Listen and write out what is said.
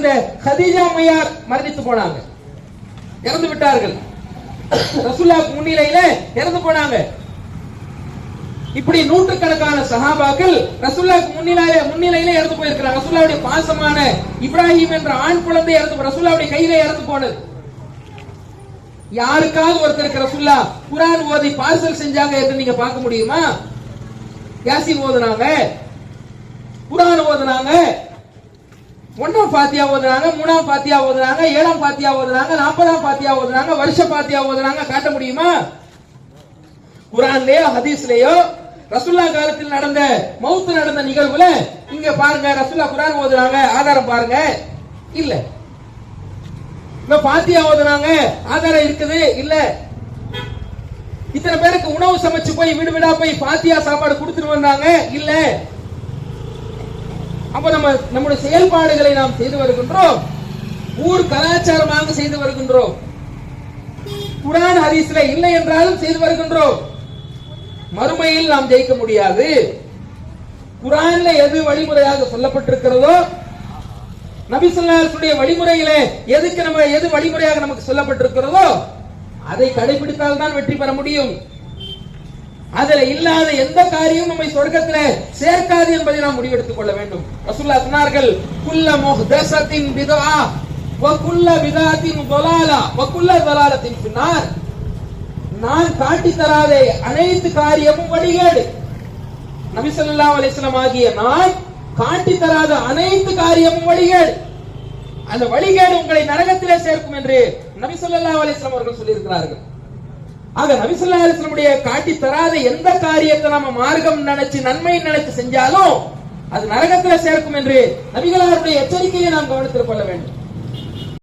இருந்த ஹதீஜா அம்மையார் மரணித்து போனாங்க. இறந்து விட்டார்கள். ரசுல்லா முன்னிலையில இறந்து போனாங்க. இப்படி நூற்றுக்கணக்கான சஹாபாக்கள் ரசூல்லாவுக்கு முன்னிலையில முன்னிலையில இறந்து போயிருக்கிறார் ரசுல்லாவுடைய பாசமான இப்ராஹிம் என்ற ஆண் குழந்தை இறந்து ரசுல்லாவுடைய கையில இறந்து போனது. யாருக்காவது ஒருத்தருக்கு ரசுல்லா குரான் ஓதி பார்சல் செஞ்சாங்க என்று நீங்க பார்க்க முடியுமா? யாசின் ஓதுனாங்க. குரான் ஓதுனாங்க. ஒன்றாம் பாத்தியா ஓதுறாங்க மூணாம் பாத்தியா ஓதுனாங்க ஏழாம் பாத்தியா ஓதுறாங்க நாற்பதாம் பாத்தியா ஓதுனாங்க வருஷ பாத்தியா ஓதுறாங்க காட்ட முடியுமா? குரான்லயோ ஹதீஸ்லயோ ரசுல்லா காலத்தில் நடந்த மவுத்து நடந்த நிகழ்வுல இங்க பாருங்க ரசுல்லா குரான் ஓதுனாங்க ஆதாரம் பாருங்க. இல்ல. இந்த பாத்தியா ஓதுனாங்க ஆதாரம் இருக்குது இல்ல. இத்தனை பேருக்கு உணவு சமைச்சு போய் வீடு வீடா போய் பாத்தியா சாப்பாடு கொடுத்துட்டு வந்தாங்க இல்ல. அப்ப நம்ம நம்முடைய செயல்பாடுகளை நாம் செய்து வருகின்றோம். ஊர் கலாச்சாரமாக செய்து வருகின்றோம். குரான் ஹதீஸ்ல இல்லை என்றாலும் செய்து வருகின்றோம். மறுமையில் நாம் ஜெயிக்க முடியாது. குரான்ல எது வழிமுறையாக சொல்லப்பட்டிருக்கிறதோ நபிசுல்லாசுடைய வழிமுறையிலே எதுக்கு நம்ம எது வழிமுறையாக நமக்கு சொல்லப்பட்டிருக்கிறதோ அதை கடைபிடித்தால் தான் வெற்றி பெற முடியும். அதுல இல்லாத எந்த காரியம் நம்மை சொர்க்கத்துல சேர்க்காது என்பதை நாம் முடிவெடுத்துக் கொள்ள வேண்டும். ரசூல்லா சொன்னார்கள் குல்ல முஹ்தசத்தின் பிதா வகுல்ல விதாத்தின் தொலாலா வகுல்ல தொலாலத்தின் பின்னார். நான் காட்டி தராத அனைத்து காரியமும் வழிகேடு. நபிசல்லா அலிஸ்லாம் ஆகிய நான் காட்டி தராத அனைத்து காரியமும் வழிகேடு. அந்த வழிகேடு உங்களை நரகத்திலே சேர்க்கும் என்று நபிசல்லா அலிஸ்லாம் அவர்கள் சொல்லியிருக்கிறார்கள். ஆக நபி காட்டி தராத எந்த காரியத்தை நாம மார்க்கம் நினைச்சு நன்மை நினைச்சு செஞ்சாலும் அது நரகத்துல சேர்க்கும் என்று நபிகளாருடைய எச்சரிக்கையை நாம் கவனத்தில் கொள்ள வேண்டும்.